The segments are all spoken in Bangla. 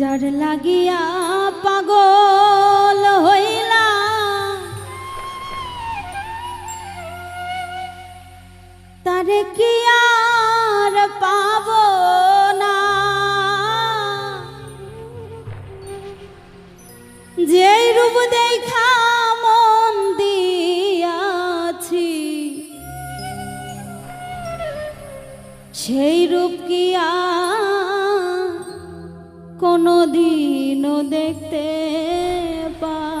যার লাগিয়া পাগল হইলা তার কি আর পাব না? যে রূপ দেখা মন দিয়াছি, সেই রূপ কি আর কোনো দিনও দেখতে পা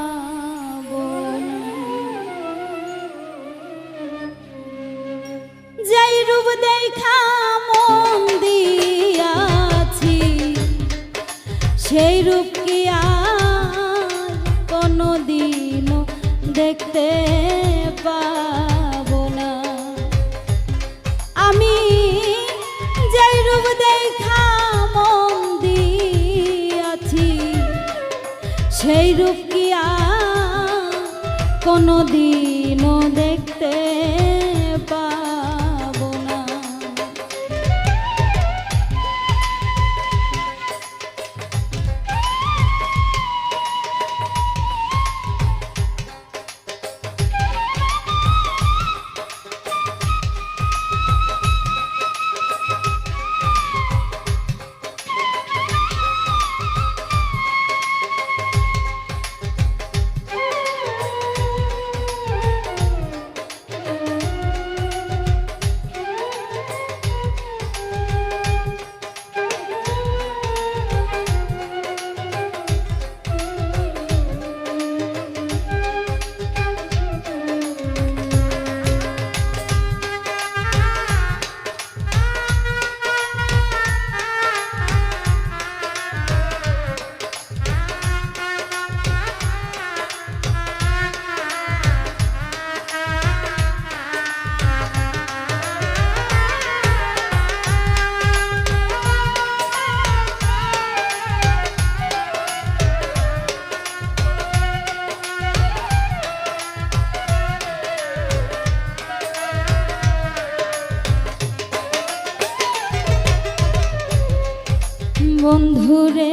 বন্ধুরে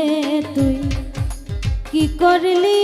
তুই কি করলি?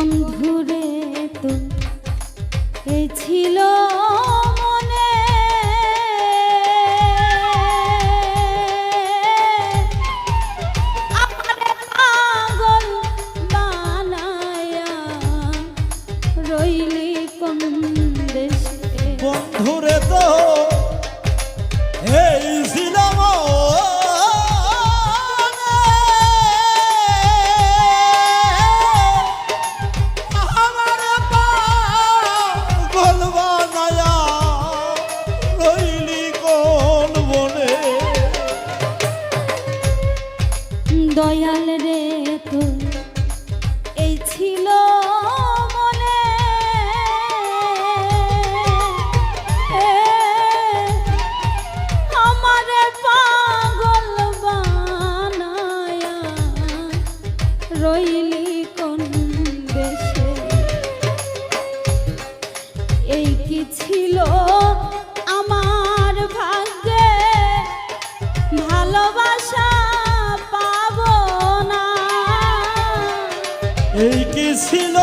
বন্ধুরে তো ছিল মনে? পাগল বানায়া রইলি কোন দেশে? বন্ধুরে দয়াল রে তো এই ছিল ছিল